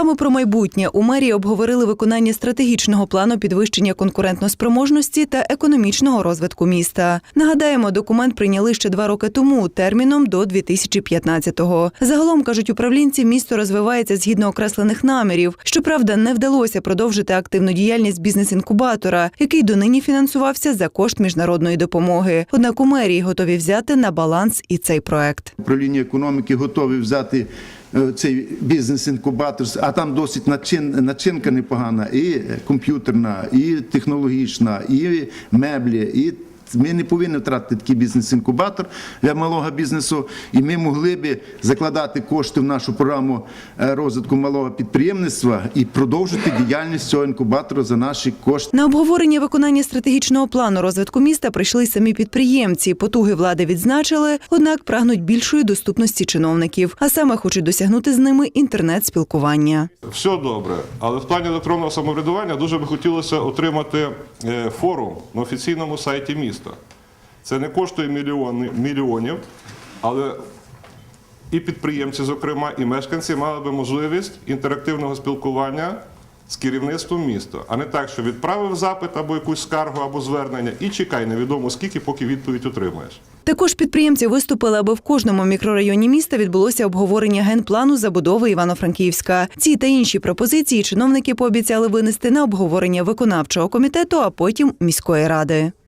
думками про майбутнє у мерії обговорили виконання стратегічного плану підвищення конкурентноспроможності та економічного розвитку міста. Нагадаємо, документ прийняли ще два роки тому терміном до 2015-го. Загалом кажуть управлінці, місто розвивається згідно окреслених намірів. Щоправда, не вдалося продовжити активну діяльність бізнес-інкубатора, який донині фінансувався за кошт міжнародної допомоги. Однак у мерії готові взяти на баланс і цей проект. управління економіки готові взяти е, цей бізнес-інкубатор, а там досить начин, начинка непогана, і комп'ютерна, і технологічна, і меблі, і ми не повинні втратити такий бізнес-інкубатор для малого бізнесу, і ми могли би закладати кошти в нашу програму е, розвитку малого підприємництва і продовжити діяльність цього інкубатора за наші кошти. На обговорення виконання стратегічного плану розвитку міста прийшли самі підприємці. Потуги влади відзначили, однак прагнуть більшої доступності чиновників, а саме хочуть досягнути з ними інтернет-спілкування. Все добре, але в плані електронного самоврядування дуже би хотілося отримати е, форум на офіційному сайті міста. Це не коштує мільйони, мільйонів, але і підприємці, зокрема, і мешканці мали би можливість інтерактивного спілкування з керівництвом міста, а не так, що відправив запит або якусь скаргу або звернення і чекай невідомо скільки, поки відповідь отримаєш. Також підприємці виступили, аби в кожному мікрорайоні міста відбулося обговорення генплану забудови Івано-Франківська. Ці та інші пропозиції чиновники пообіцяли винести на обговорення виконавчого комітету, а потім міської ради.